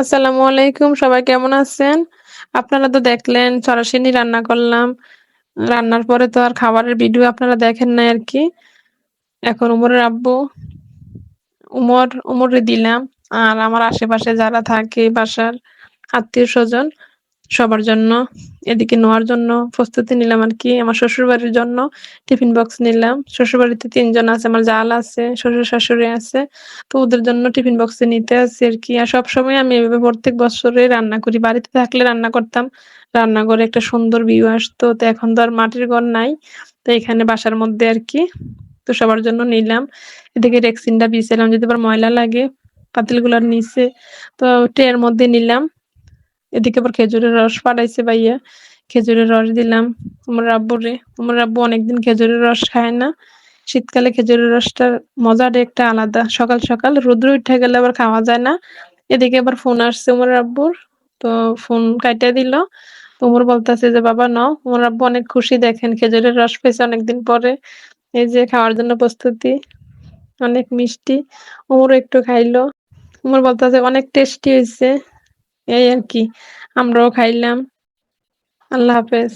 আসসালামু আলাইকুম। সবাই কেমন আছেন? আপনারা তো দেখলেন, সরাসরি রান্না করলাম। রান্নার পরে তো আর খাবারের ভিডিও আপনারা দেখেন নাই আরকি। এখন উমরের আব্বু, উমর উমরে দিলাম। আর আমার আশেপাশে যারা থাকে বাসার আত্মীয়স্বজন সবার জন্য এদিকে নেওয়ার জন্য প্রস্তুতি নিলাম আর কি আমার শ্বশুর বাড়ির জন্য টিফিন বক্স নিলাম। শ্বশুরবাড়িতে ৩ জন আছে, আমার জাল আছে, শ্বশুর-শাশুড়ি আছে। তো ওদের জন্য টিফিন বক্সে নিতে আসছি আরকি। আর সবসময় আমি এভাবে প্রত্যেক বছরে রান্না করি। বাড়িতে থাকলে রান্না করতাম। রান্না রান্নাঘরে একটা সুন্দর ভিউ আসতো। তো এখন তো আর মাটির ঘর নাই। তো এখানে বাসার মধ্যে আর কি তো সবার জন্য নিলাম। এদিকে রেক্সিনটা বিছাইলাম যদি আবার ময়লা লাগে পাতিলগুলার নিচে। তো ট্রের মধ্যে নিলাম। এদিকে আবার খেজুরের রস ফাটাইছে ভাইয়া। খেজুরের রস দিলাম উমরের আব্বুরে। উমরের আব্বু অনেকদিন খেজুরের রস খায় না। শীতকালে খেজুরের রসটার মজাটা একটা আলাদা। সকাল, সকাল রৌদ্র উঠে গেলে আবার খাওয়া যায় না। এদিকে আবার ফোন আসছে উমরের আব্বুর। তো ফোন কাইটা দিল। তো উমর বলতেছে যে, "বাবা নাও।" উমর আব্বু অনেক খুশি দেখেন খেজুরের রস পেয়েছে অনেকদিন পরে। এই যে খাওয়ার জন্য প্রস্তুতি। অনেক মিষ্টি। উমরও একটু খাইলো। উমর বলতেছে, "অনেক টেস্টি হইছে।" এই আর কি আমরাও খাইলাম। আল্লাহ হাফেজ।